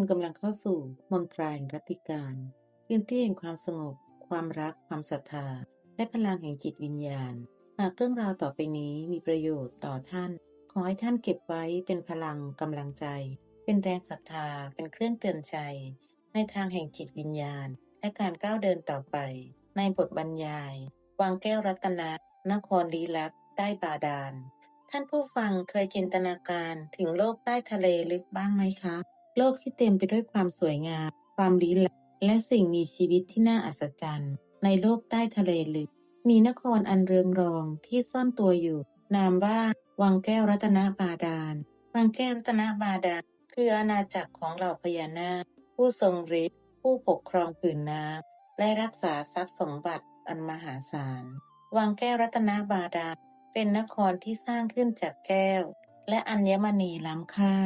คุณกำลังเข้าสู่มนตราแห่งรัติการพื้นที่แห่งความสงบ ความรัก ความศรัทธา และพลังแห่งจิตวิญญาณ หากเรื่องราวต่อไปนี้มีประโยชน์ต่อท่าน ขอให้ท่านเก็บไว้เป็นพลังกำลังใจ เป็นแรงศรัทธา เป็นเครื่องเตือนใจ ในทางแห่งจิตวิญญาณ และการก้าวเดินต่อไป ในบทบรรยาย วางแก้วรัตนะ นครลี้ลับ ใต้บาดาล ท่านผู้ฟังเคยจินตนาการถึงโลกใต้ทะเลลึกบ้างไหมคะ โลกที่เต็มไปด้วยความสวยงาม ความลี้ลับและสิ่งมีชีวิตที่น่าอัศจรรย์ ในโลกใต้ทะเลลึก มีนครอันเรืองรองที่ซ่อนตัวอยู่ นามว่าวังแก้วรัตนบาดาล วังแก้วรัตนบาดาล คืออาณาจักรของเหล่าพญานาคผู้ทรงฤทธิ์ผู้ปกครองผืนน้ำและรักษาทรัพย์สมบัติอันมหาศาล วังแก้วรัตนบาดาลเป็นนครที่สร้างขึ้นจากแก้ว และอัญมณีล้ำค่า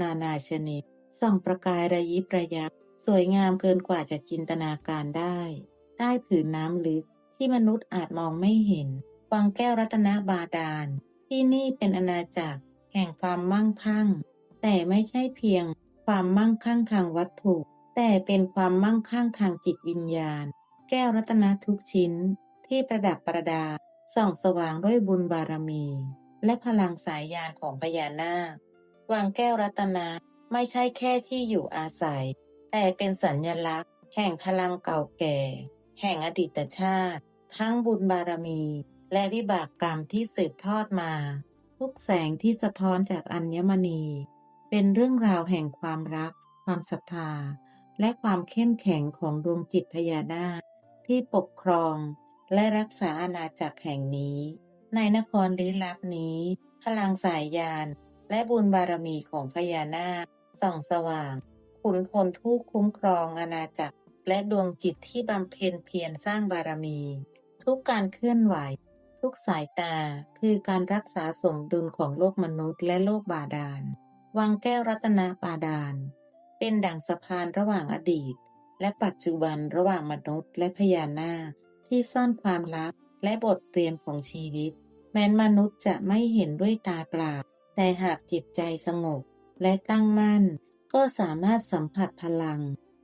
นานาชนิด ส่องประกายระยิบระยับ สวยงามเกินกว่าจะจินตนาการได้ ใต้ผืนน้ำลึกที่มนุษย์อาจมองไม่เห็น วังแก้วรัตนบาดาล ที่นี่เป็นอาณาจักร แห่งความมั่งคั่ง แต่ไม่ใช่เพียงความมั่งคั่งทางวัตถุ แต่เป็นความมั่งคั่งทางจิตวิญญาณ แก้วรัตนทุกชิ้น ที่ประดับประดาส่องสว่างด้วยบุญบารมี และพลังสายยานของพญานาค วังแก้วรัตนา ไม่ใช่แค่ที่อยู่อาศัย แต่เป็นสัญญลักษณ์ แห่งพลังเก่าแก่ แห่งอดีตชาติ ทั้งบุญบารมี และวิบากกรรมที่สืบทอดมา ทุกแสงที่สะท้อนจากอัญมณี เป็นเรื่องราวแห่งความรัก ความศรัทธา และความเข้มแข็งของดวงจิตพญานาคที่ปกครองและรักษาอาณาจักรแห่งนี้ ในนครลี้ลับนี้ พลังสายยาน และบุญบารมีของพญานาค ส่องสว่าง ขุนพลผู้คุ้มครองอาณาจักร และดวงจิตที่บำเพ็ญเพียรสร้างบารมี ทุกการเคลื่อนไหว ทุกสายตาคือการรักษาสมดุลของโลกมนุษย์และโลกบาดาล วังแก้วรัตนบาดาล เป็นดั่งสะพานระหว่างอดีต และปัจจุบันระหว่างมนุษย์และพญานาคที่ซ่อนความลับและบทเรียนของชีวิต แม้นมนุษย์จะไม่เห็นด้วยตาเปล่า แต่หากจิตใจสงบ และตั้งมั่น ก็สามารถสัมผัสพลัง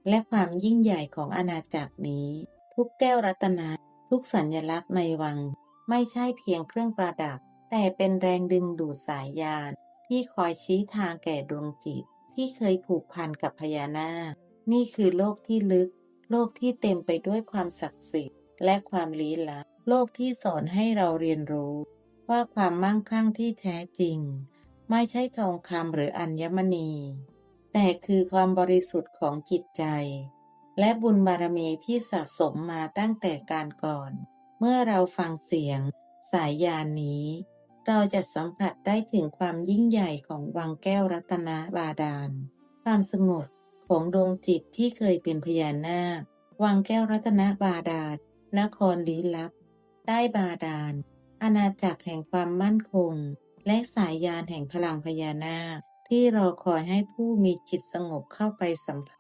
และความยิ่งใหญ่ของอาณาจักรนี้ ทุกแก้วรัตนะทุกสัญญลักษณ์ในวัง ไม่ใช่เพียงเครื่องประดับ แต่เป็นแรงดึงดูดสายยานที่คอยชี้ทางแก่ดวงจิต ที่เคยผูกพันกับพญานาค นี่คือโลกที่ลึก โลกที่เต็มไปด้วยความศักดิ์สิทธิ์ และความลี้ลับ โลกที่สอนให้เราเรียนรู้ ว่าความมั่งคั่งที่แท้จริง ไม่ใช่ทองคำหรืออัญมณี แต่คือความบริสุทธิ์ของจิตใจ และบุญบารมีที่สะสมมาตั้งแต่การก่อน เมื่อเราฟังเสียง สายยานนี้ เราจะสัมผัสได้ถึงความยิ่งใหญ่ของวังแก้วรัตนบาดาล ความสงบของดวงจิตที่เคยเป็นพญานาค วังแก้วรัตนบาดาล นครลี้ลับ ใต้บาดาลอาณาจักรแห่งความมั่นคง และสายยานแห่งพลังพญานาคที่รอคอยให้ผู้มีจิตสงบเข้าไปสัมผัส